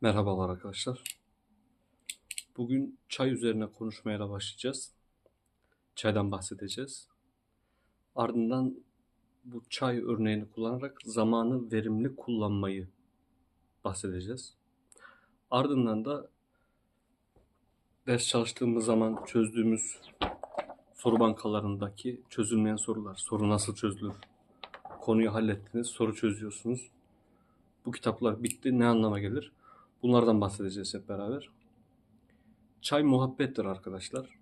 Merhabalar arkadaşlar. Bugün çay üzerine konuşmaya başlayacağız. Çaydan bahsedeceğiz. Ardından bu çay örneğini kullanarak zamanı verimli kullanmayı bahsedeceğiz. Ardından da ders çalıştığımız zaman çözdüğümüz soru bankalarındaki çözülmeyen sorular. Soru nasıl çözülür? Konuyu hallettiniz, soru çözüyorsunuz. Bu kitaplar bitti, ne anlama gelir? Bunlardan bahsedeceğiz hep beraber. Çay muhabbettir arkadaşlar.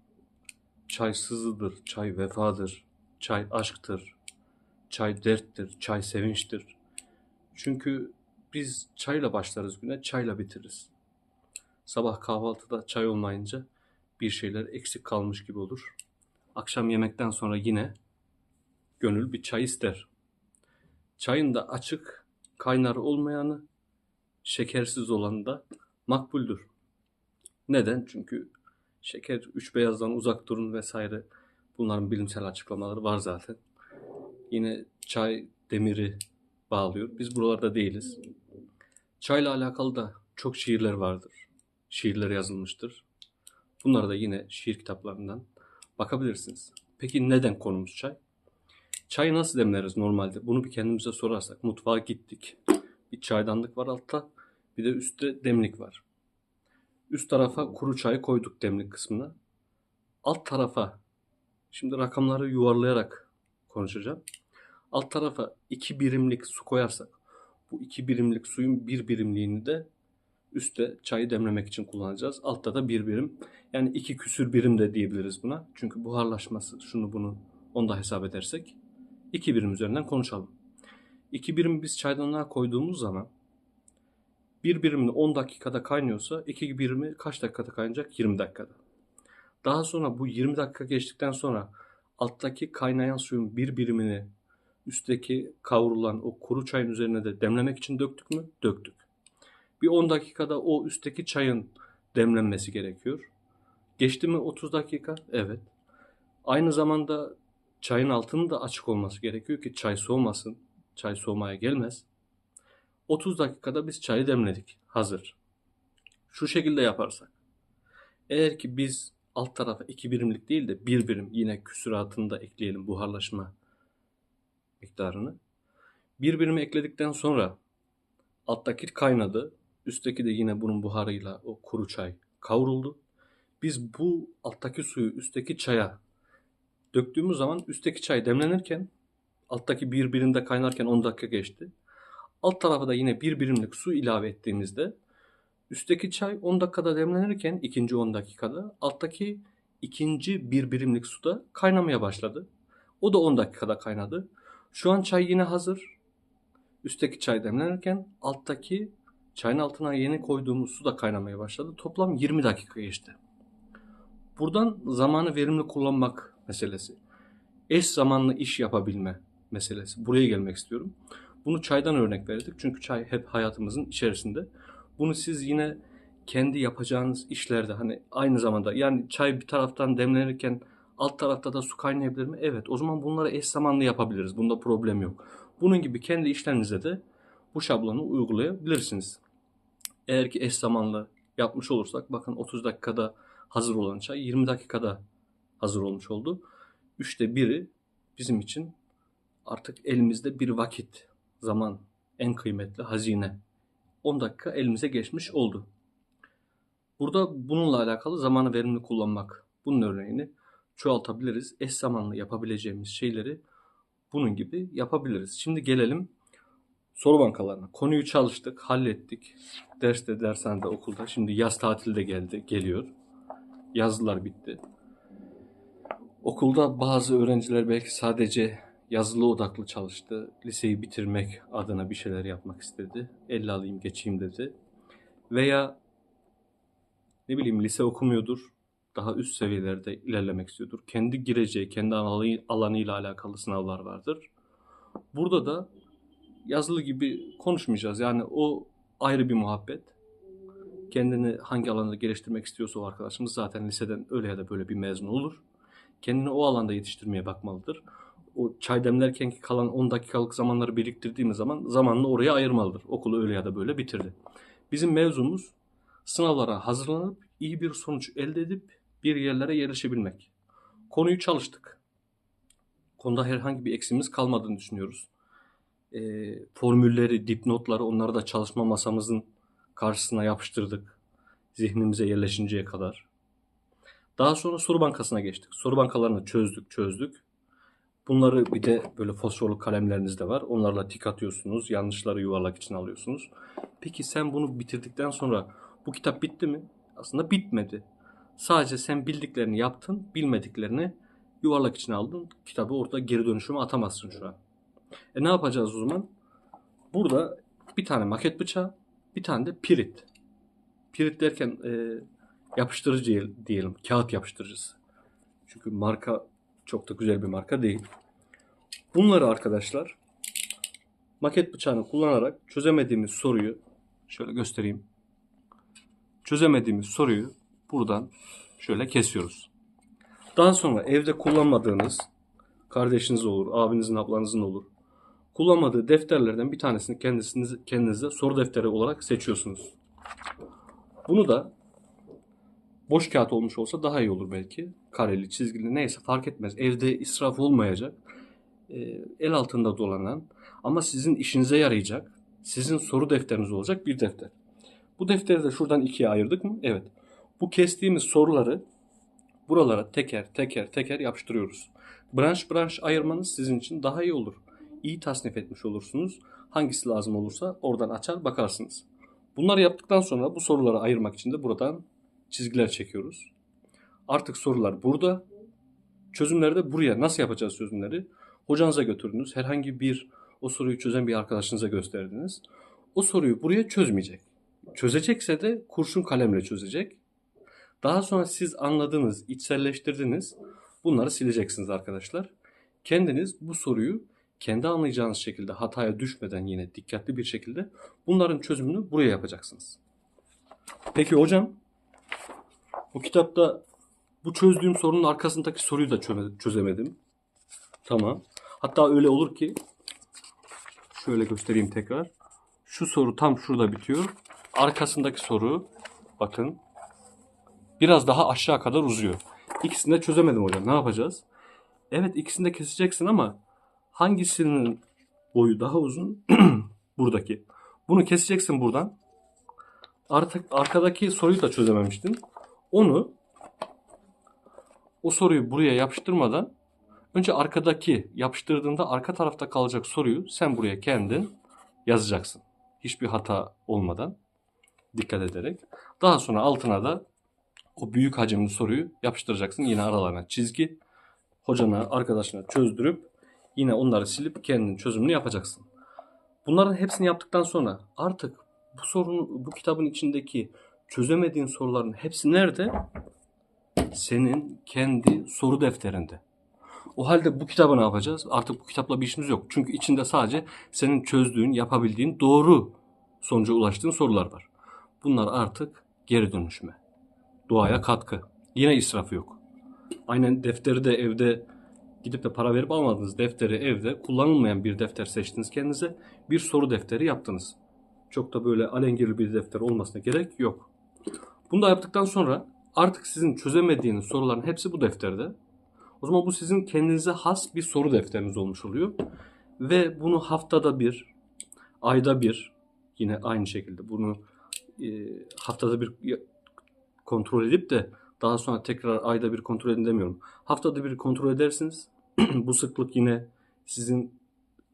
Çay sızıdır, çay vefadır, çay aşktır, çay derttir, çay sevinçtir. Çünkü biz çayla başlarız güne, çayla bitiririz. Sabah kahvaltıda çay olmayınca bir şeyler eksik kalmış gibi olur. Akşam yemekten sonra yine gönül bir çay ister. Çayın da açık, kaynar olmayanı şekersiz olanı da makbuldür. Neden? Çünkü şeker üç beyazdan uzak durun vesaire bunların bilimsel açıklamaları var zaten. Yine çay demiri bağlıyor. Biz buralarda değiliz. Çayla alakalı da çok şiirler vardır. Şiirler yazılmıştır. Bunlara da yine şiir kitaplarından bakabilirsiniz. Peki neden konumuz çay? Çayı nasıl demleriz normalde? Bunu bir kendimize sorarsak. Mutfağa gittik. Bir çaydanlık var altta. Bir de üstte demlik var. Üst tarafa kuru çay koyduk demlik kısmına. Alt tarafa şimdi rakamları yuvarlayarak konuşacağım. Alt tarafa iki birimlik su koyarsak bu iki birimlik suyun bir birimliğini de üstte çayı demlemek için kullanacağız. Altta da bir birim. Yani iki küsür birim de diyebiliriz buna. Çünkü buharlaşması şunu bunu onu da hesap edersek iki birim üzerinden konuşalım. İki birim biz çaydanlığa koyduğumuz zaman bir birimini 10 dakikada kaynıyorsa iki birimi kaç dakikada kaynayacak? 20 dakikada. Daha sonra bu 20 dakika geçtikten sonra alttaki kaynayan suyun bir birimini üstteki kavrulan o kuru çayın üzerine de demlemek için döktük mü? Döktük. Bir 10 dakikada o üstteki çayın demlenmesi gerekiyor. Geçti mi 30 dakika? Evet. Aynı zamanda çayın altının da açık olması gerekiyor ki çay soğumasın. Çay soğumaya gelmez. 30 dakikada biz çayı demledik. Hazır. Şu şekilde yaparsak. Eğer ki biz alt tarafa iki birimlik değil de bir birim yine küsuratını da ekleyelim buharlaşma miktarını. Bir birimi ekledikten sonra alttaki kaynadı. Üstteki de yine bunun buharıyla o kuru çay kavruldu. Biz bu alttaki suyu üstteki çaya döktüğümüz zaman üstteki çay demlenirken alttaki bir birimde kaynarken 10 dakika geçti. Alt tarafa da yine bir birimlik su ilave ettiğimizde üstteki çay 10 dakikada demlenirken ikinci 10 dakikada alttaki ikinci bir birimlik suda kaynamaya başladı. O da 10 dakikada kaynadı. Şu an çay yine hazır. Üstteki çay demlenirken alttaki çayın altına yeni koyduğumuz su da kaynamaya başladı. Toplam 20 dakika geçti. Buradan zamanı verimli kullanmak meselesi. Eş zamanlı iş yapabilme meselesi. Buraya gelmek istiyorum. Bunu çaydan örnek verdik. Çünkü çay hep hayatımızın içerisinde. Bunu siz yine kendi yapacağınız işlerde hani aynı zamanda yani çay bir taraftan demlenirken alt tarafta da su kaynayabilir mi? Evet. O zaman bunları eş zamanlı yapabiliriz. Bunda problem yok. Bunun gibi kendi işlerinize de bu şablonu uygulayabilirsiniz. Eğer ki eş zamanlı yapmış olursak bakın 30 dakikada hazır olan çay 20 dakikada hazır olmuş oldu. Üçte biri bizim için artık elimizde bir vakit, zaman, en kıymetli hazine. 10 dakika elimize geçmiş oldu. Burada bununla alakalı zamanı verimli kullanmak. Bunun örneğini çoğaltabiliriz. Eş zamanlı yapabileceğimiz şeyleri bunun gibi yapabiliriz. Şimdi gelelim soru bankalarına. Konuyu çalıştık, hallettik. Derste, dershanede, okulda. Şimdi yaz tatili de geldi, geliyor. Yazılar bitti. Okulda bazı öğrenciler belki sadece yazılı odaklı çalıştı. Liseyi bitirmek adına bir şeyler yapmak istedi. Elle alayım geçeyim dedi. Veya ne bileyim lise okumuyordur. Daha üst seviyelerde ilerlemek istiyordur. Kendi gireceği, kendi alanı- alanıyla alakalı sınavlar vardır. Burada da yazılı gibi konuşmayacağız. Yani o ayrı bir muhabbet. Kendini hangi alanda geliştirmek istiyorsa o arkadaşımız zaten liseden öyle ya da böyle bir mezun olur. Kendini o alanda yetiştirmeye bakmalıdır o çay demlerken ki kalan 10 dakikalık zamanları biriktirdiğimiz zaman zamanını oraya ayırmalıdır. Okulu öyle ya da böyle bitirdi. Bizim mevzumuz sınavlara hazırlanıp iyi bir sonuç elde edip bir yerlere yerleşebilmek. Konuyu çalıştık. Konuda herhangi bir eksiğimiz kalmadığını düşünüyoruz. E, formülleri, dipnotları onları da çalışma masamızın karşısına yapıştırdık. Zihnimize yerleşinceye kadar. Daha sonra soru bankasına geçtik. Soru bankalarını çözdük, çözdük. Bunları bir de böyle fosforlu kalemleriniz de var. Onlarla tik atıyorsunuz. Yanlışları yuvarlak içine alıyorsunuz. Peki sen bunu bitirdikten sonra bu kitap bitti mi? Aslında bitmedi. Sadece sen bildiklerini yaptın, bilmediklerini yuvarlak içine aldın. Kitabı orada geri dönüşüme atamazsın şu an. E ne yapacağız o zaman? Burada bir tane maket bıçağı, bir tane de pirit. Pirit derken e, yapıştırıcı diyelim, kağıt yapıştırıcısı. Çünkü marka çok da güzel bir marka değil. Bunları arkadaşlar maket bıçağını kullanarak çözemediğimiz soruyu şöyle göstereyim. Çözemediğimiz soruyu buradan şöyle kesiyoruz. Daha sonra evde kullanmadığınız kardeşiniz olur, abinizin, ablanızın olur. Kullanmadığı defterlerden bir tanesini kendisiniz, kendinize soru defteri olarak seçiyorsunuz. Bunu da boş kağıt olmuş olsa daha iyi olur belki. Kareli, çizgili neyse fark etmez. Evde israf olmayacak. e, el altında dolanan ama sizin işinize yarayacak, sizin soru defteriniz olacak bir defter. Bu defteri de şuradan ikiye ayırdık mı? Evet. Bu kestiğimiz soruları buralara teker teker teker yapıştırıyoruz. Branş branş ayırmanız sizin için daha iyi olur. İyi tasnif etmiş olursunuz. Hangisi lazım olursa oradan açar bakarsınız. Bunları yaptıktan sonra bu soruları ayırmak için de buradan çizgiler çekiyoruz. Artık sorular burada. Çözümleri de buraya. Nasıl yapacağız çözümleri? Hocanıza götürdünüz. Herhangi bir o soruyu çözen bir arkadaşınıza gösterdiniz. O soruyu buraya çözmeyecek. Çözecekse de kurşun kalemle çözecek. Daha sonra siz anladınız, içselleştirdiniz. Bunları sileceksiniz arkadaşlar. Kendiniz bu soruyu kendi anlayacağınız şekilde hataya düşmeden yine dikkatli bir şekilde bunların çözümünü buraya yapacaksınız. Peki hocam bu kitapta bu çözdüğüm sorunun arkasındaki soruyu da çözemedim. Tamam. Hatta öyle olur ki şöyle göstereyim tekrar. Şu soru tam şurada bitiyor. Arkasındaki soru bakın biraz daha aşağı kadar uzuyor. İkisini de çözemedim hocam. Ne yapacağız? Evet ikisini de keseceksin ama hangisinin boyu daha uzun? Buradaki. Bunu keseceksin buradan. Artık arkadaki soruyu da çözememiştin. Onu o soruyu buraya yapıştırmadan önce arkadaki yapıştırdığında arka tarafta kalacak soruyu sen buraya kendin yazacaksın. Hiçbir hata olmadan dikkat ederek. Daha sonra altına da o büyük hacimli soruyu yapıştıracaksın. Yine aralarına çizgi. Hocana, arkadaşına çözdürüp yine onları silip kendin çözümünü yapacaksın. Bunların hepsini yaptıktan sonra artık bu sorunun, bu kitabın içindeki çözemediğin soruların hepsi nerede? Senin kendi soru defterinde. O halde bu kitabı ne yapacağız? Artık bu kitapla bir işimiz yok. Çünkü içinde sadece senin çözdüğün, yapabildiğin, doğru sonuca ulaştığın sorular var. Bunlar artık geri dönüşüme. Doğaya katkı. Yine israf yok. Aynen defteri de evde gidip de para verip almadınız. Defteri evde kullanılmayan bir defter seçtiniz kendinize. Bir soru defteri yaptınız. Çok da böyle alengirli bir defter olmasına gerek yok. Bunu da yaptıktan sonra artık sizin çözemediğiniz soruların hepsi bu defterde. O zaman bu sizin kendinize has bir soru defteriniz olmuş oluyor. Ve bunu haftada bir, ayda bir yine aynı şekilde bunu e, haftada bir kontrol edip de daha sonra tekrar ayda bir kontrol edin demiyorum. Haftada bir kontrol edersiniz. bu sıklık yine sizin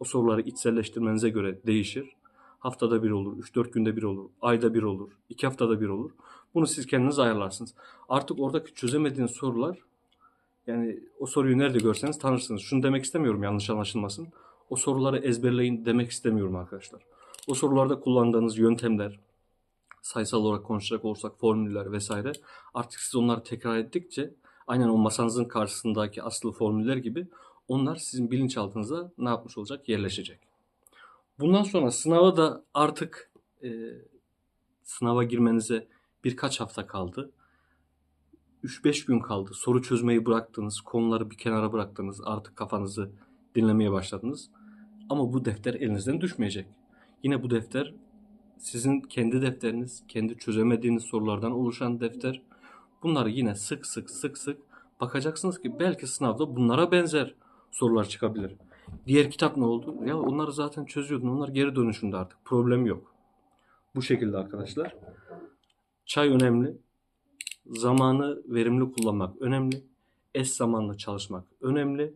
o soruları içselleştirmenize göre değişir. Haftada bir olur, 3-4 günde bir olur, ayda bir olur, 2 haftada bir olur. Bunu siz kendiniz ayarlarsınız. Artık oradaki çözemediğiniz sorular yani o soruyu nerede görseniz tanırsınız. Şunu demek istemiyorum yanlış anlaşılmasın. O soruları ezberleyin demek istemiyorum arkadaşlar. O sorularda kullandığınız yöntemler, sayısal olarak konuşacak olursak formüller vesaire artık siz onları tekrar ettikçe aynen o masanızın karşısındaki aslı formüller gibi onlar sizin bilinçaltınıza ne yapmış olacak? Yerleşecek. Bundan sonra sınava da artık e, sınava girmenize birkaç hafta kaldı. 3-5 gün kaldı. Soru çözmeyi bıraktınız. Konuları bir kenara bıraktınız. Artık kafanızı dinlemeye başladınız. Ama bu defter elinizden düşmeyecek. Yine bu defter Sizin kendi defteriniz, kendi çözemediğiniz sorulardan oluşan defter. Bunları yine sık sık sık sık bakacaksınız ki belki sınavda bunlara benzer sorular çıkabilir. Diğer kitap ne oldu? Ya onları zaten çözüyordun. Onlar geri dönüşümde artık. Problem yok. Bu şekilde arkadaşlar. Çay önemli. Zamanı verimli kullanmak önemli. Eş zamanlı çalışmak önemli.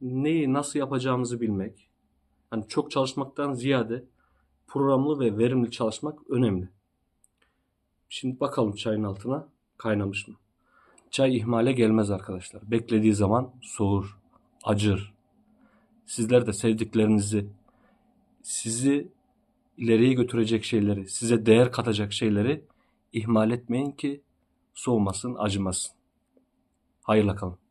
Neyi nasıl yapacağımızı bilmek. Hani çok çalışmaktan ziyade programlı ve verimli çalışmak önemli. Şimdi bakalım çayın altına kaynamış mı? Çay ihmale gelmez arkadaşlar. Beklediği zaman soğur, acır. Sizler de sevdiklerinizi, sizi ileriye götürecek şeyleri, size değer katacak şeyleri ihmal etmeyin ki soğumasın, acımasın. Hayırla kalın.